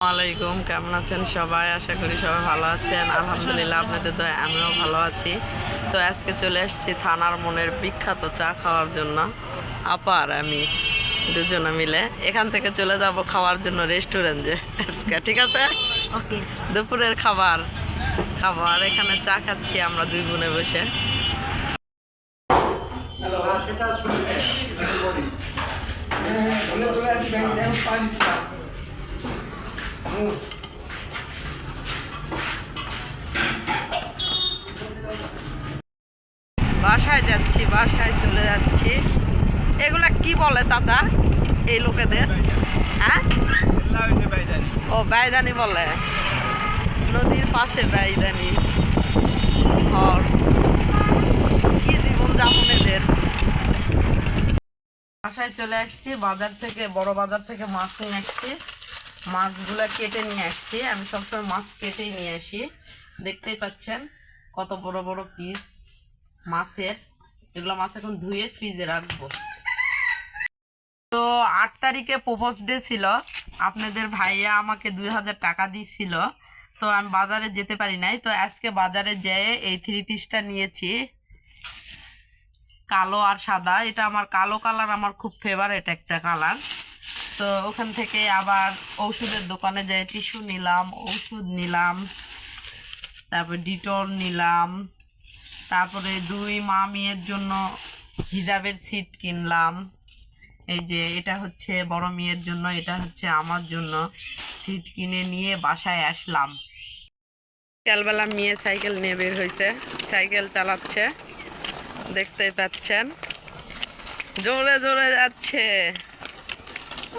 আলাইকুম কেমন আছেন সবাই আশা করি সবাই ভালো আছেন আলহামদুলিল্লাহ আপনাদের তো আমিও ভালো আছি তো আজকে চলে এসেছি থানার মনের বিখ্যাত চা খাওয়ার জন্য আপার আমি দুজনে মিলে এখান থেকে চলে যাব খাওয়ার জন্য রেস্টুরেন্টে আজকে ঠিক আছে দুপুরের খাবার খাবার এখানে চা খাচ্ছি আমরা দুই বোনে বসে বাসায় যাচ্ছি, বাসায় চলে যাচ্ছি। এগুলা কি বলে চাচা এই লোকেদের? হ্যাঁ? ও বাইদানি বলে। নদীর পাশে বাইদানি ঘর কি জীবন যাপন এদের? বাসায় চলে আসছি, বাজার থেকে, বড় বাজার থেকে মাছ নিয়ে আসছি। মাছগুলা কেটে নিয়ে আসছি। আমি সবসময় মাছ কেটেই নিয়ে আসি। দেখতেই পাচ্ছেন কত বড় বড় পিস মাছের। এগুলো মাছ এখন ধুয়ে ফ্রিজে রাখব। তো আট তারিখে প্রপোজ ডে ছিল। আপনাদের ভাইয়া আমাকে দুই হাজার টাকা দিছিল। তো আমি বাজারে যেতে পারি নাই। তো আজকে বাজারে যেয়ে এই থ্রি পিসটা নিয়েছি। কালো আর সাদা। এটা আমার কালো কালার আমার খুব ফেভারেট একটা কালার তো ওখান থেকে আবার ওষুধের দোকানে যেয়ে টিস্যু নিলাম ওষুধ নিলাম, তারপর ডিটল নিলাম, তারপরে দুই মা মেয়ের জন্য হিজাবের সিট কিনলাম। এই যে এটা হচ্ছে বড় মেয়ের জন্য, এটা হচ্ছে আমার জন্য। সিট কিনে নিয়ে বাসায় আসলাম। বিকালবেলা মেয়ে সাইকেল নিয়ে বের হয়েছে সাইকেল চালাচ্ছে, দেখতেই পাচ্ছেন। জোরে জোরে যাচ্ছে।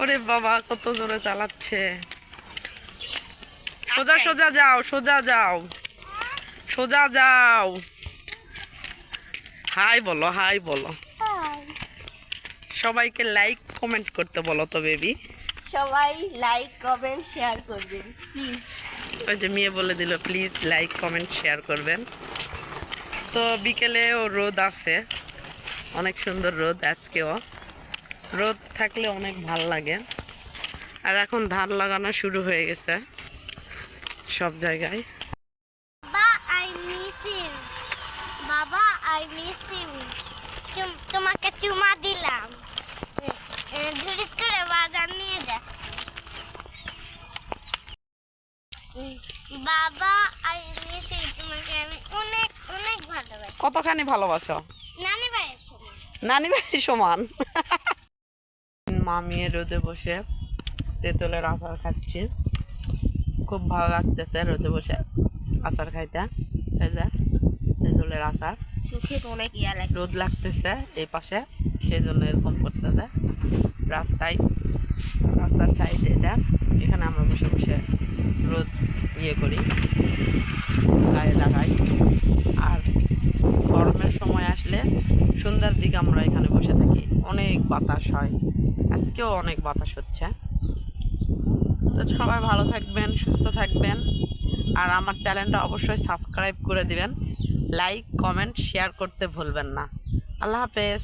ওরে বাবা কত জোরে চালাচ্ছে। সোজা সোজা যাও সোজা যাও। সোজা যাও। হাই বলো হাই বলো। সবাইকে লাইক কমেন্ট করতে বলো তো বেবি সবাই লাইক কমেন্ট শেয়ার করবেন প্লিজ ওই যে মেয়ে বলে দিল প্লিজ লাইক কমেন্ট শেয়ার করবেন। তো বিকেলেও রোদ আছে। অনেক সুন্দর রোদ আজকেও। রোদ থাকলে অনেক ভালো লাগে। আর এখন ধান লাগানো শুরু হয়ে গেছে সব জায়গায়। বাবা আই মিস ইউ তোমাকে চুমা দিলাম। করে বাজার নিয়ে যা। বাবা আই মিস ইউ তোমাকে আমি অনেক অনেক ভালোবাসি। কতখানি ভালোবাসো? নানি ভাই সময় নানি ভাই সমান। মামি রোদে বসে তেঁতুলের আচার খাচ্ছি। খুব ভালো লাগতেছে রোদে বসে আচার খাইতে। এই যে তেঁতুলের আচার। সুখে অনেক ইয়া লাগে রোদ লাগতেছে এই পাশে সেই জন্য এরকম করতেছে। রাস্তায় রাস্তার সাইডে এটা। এখানে আমরা বসে বসে রোদ ইয়ে করি গায়ে লাগাই। আর সন্ধ্যার দিকে আমরা এখানে বসে থাকি। অনেক বাতাস হয়। আজকেও অনেক বাতাস হচ্ছে। তো সবাই ভালো থাকবেন, সুস্থ থাকবেন। আর আমার চ্যানেলটা অবশ্যই সাবস্ক্রাইব করে দিবেন। লাইক, কমেন্ট, শেয়ার করতে ভুলবেন না। আল্লাহ হাফেজ।